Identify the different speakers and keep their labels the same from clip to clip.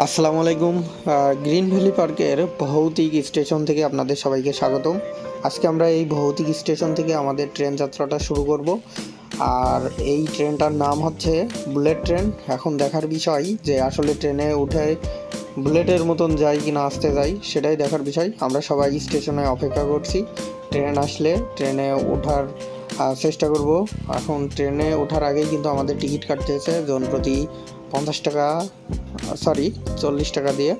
Speaker 1: আসসালামু আলাইকুম green valley পার্কের ভৌতিক স্টেশন থেকে আপনাদের সবাইকে স্বাগতম। আজকে আমরা এই ভৌতিক স্টেশন থেকে আমাদের ট্রেন যাত্রাটা শুরু করব। আর এই ট্রেনটার নাম হচ্ছে বুলেট ট্রেন। এখন দেখার বিষয় যে আসলে ট্রেনে উঠে বুলেটের মতন যাই কি না আসতে যাই, সেটাই দেখার বিষয়। আমরা সবাই স্টেশনে অপেক্ষা করছি। ট্রেন আসলে ট্রেনে ওঠার চেষ্টা করব। এখন ট্রেনে ওঠার আগেই কিন্তু আমাদের টিকিট কাটতে হয়েছে, জন প্রতি পঞ্চাশ টাকা সরি, চল্লিশ টাকা দিয়ে।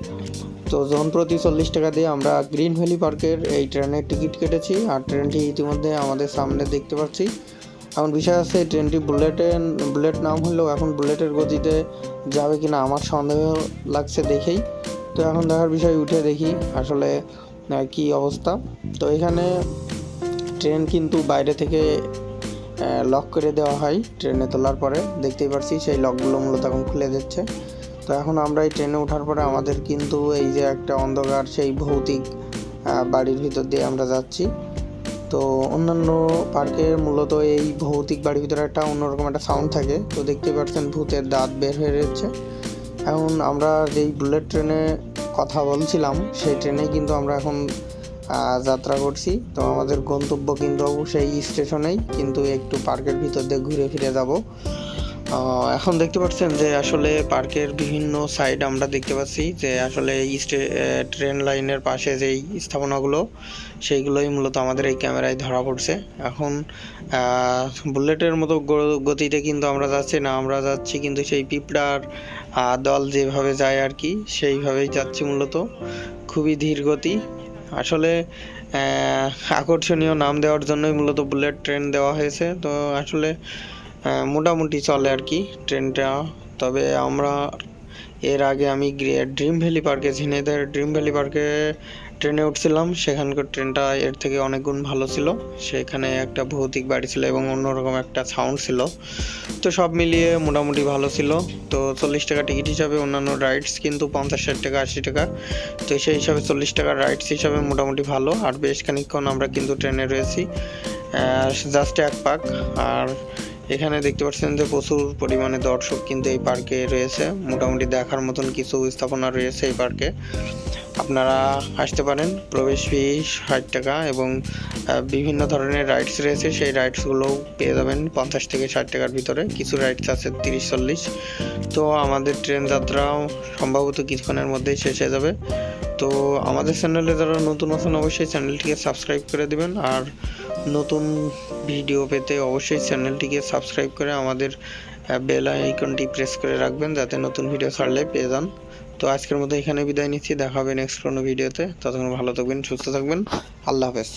Speaker 1: তো জন প্রতি চল্লিশ টাকা দিয়ে আমরা গ্রিন ভ্যালি পার্কের এই ট্রেনের টিকিট কেটেছি, আর ট্রেনটি ইতিমধ্যে আমাদের সামনে দেখতে পাচ্ছি। এখন বিষয় আছে, এই ট্রেনটি বুলেটের বুলেট নাম হলেও এখন বুলেটের গতিতে যাবে কিনা আমার সন্দেহ লাগছে দেখেই। তো এখন দেখার বিষয়, উঠে দেখি আসলে কি অবস্থা। তো এখানে ট্রেন কিন্তু বাইরে থেকে লক করে দেওয়া হয় ট্রেনে তোলার পরে। দেখতেই পাচ্ছি সেই লকগুলো মূলত এখন খুলে দিচ্ছে। তো এখন আমরা এই ট্রেনে ওঠার পরে আমাদের কিন্তু এই যে একটা অন্ধকার, সেই ভৌতিক বাড়ির ভিতর দিয়ে আমরা যাচ্ছি। তো অন্যান্য পার্কের মূলত এই ভৌতিক বাড়ির ভিতরে একটা অন্যরকম একটা সাউন্ড থাকে। তো দেখতেই পাচ্ছেন ভূতের দাঁত বের হয়ে রয়েছে। এখন আমরা যেই বুলেট ট্রেনে কথা বলছিলাম, সেই ট্রেনে কিন্তু আমরা এখন যাত্রা করছি। তো আমাদের গন্তব্য কিন্তু সেই স্টেশনেই কিন্তু একটু পার্কের ভিতর দিয়ে ঘুরে ফিরে যাব। এখন দেখতে পাচ্ছেন যে আসলে পার্কের বিভিন্ন সাইড আমরা দেখতে পাচ্ছি যে আসলে ট্রেন লাইনের পাশে যেই স্থাপনাগুলো, সেইগুলোই মূলত আমাদের এই ক্যামেরায় ধরা পড়ছে। এখন বুলেটের মতো গতিতে কিন্তু আমরা যাচ্ছি না, আমরা যাচ্ছি কিন্তু সেই পিঁপড়ার দল যেভাবে যায় আর কি, সেইভাবেই যাচ্ছি মূলত। খুবই ধীর গতি। আসলে আকর্ষণীয় নাম দেওয়ার জন্যই মূলত বুলেট ট্রেন দেওয়া হয়েছে। তো আসলে মোটামুটি চলে আর কি ট্রেনটা। তবে আমরা এর আগে আমি ড্রিম ভ্যালি পার্কে ঝিনাইদের ড্রিম ভ্যালি পার্কে ট্রেনে উঠছিলাম। সেখানকার ট্রেনটা এর থেকে অনেক গুণ ভালো ছিল। সেখানে একটা ভৌতিক বাড়ি ছিল এবং অন্যরকম একটা সাউন্ড ছিল। তো সব মিলিয়ে মোটামুটি ভালো ছিল। তো চল্লিশ টাকা টিকিট হিসাবে অন্যান্য রাইডস কিন্তু পঞ্চাশ ষাট টাকা, আশি টাকা। তো সেই হিসাবে চল্লিশ টাকার রাইডস হিসাবে মোটামুটি ভালো। আর বেশ খানিকক্ষণ আমরা কিন্তু ট্রেনে রয়েছি। জাস্ট এক পাক। আর এখানে দেখতে পাচ্ছেন যে প্রচুর পরিমাণে দর্শক কিন্তু এই পার্কে রয়েছে। মোটামুটি দেখার মতন কিছু স্থাপনা রয়েছে এই পার্কে। আপনারা আসতে পারেন, প্রবেশ ফি ষাট টাকা এবং বিভিন্ন ধরনের রাইডস রয়েছে। সেই রাইডসগুলোও পেয়ে যাবেন পঞ্চাশ থেকে ষাট টাকার ভিতরে। কিছু রাইডস আছে তিরিশ, চল্লিশ। তো আমাদের ট্রেন যাত্রাও সম্ভবত কিছুক্ষণের মধ্যেই শেষ হয়ে যাবে। তো আমাদের চ্যানেলে যারা নতুন আছেন, অবশ্যই চ্যানেলটিকে সাবস্ক্রাইব করে দেবেন। আর নতুন ভিডিও পেতে অবশ্যই চ্যানেলটিকে সাবস্ক্রাইব করে আমাদের বেল আইকনটি প্রেস করে রাখবেন, যাতে নতুন ভিডিও ছাড়লে পেয়ে যান। তো আজকের মতো এখানে বিদায় নিচ্ছি। দেখা হবে নেক্সট কোনো ভিডিওতে ততক্ষণ ভালো থাকবেন, সুস্থ থাকবেন। আল্লাহ হাফেজ।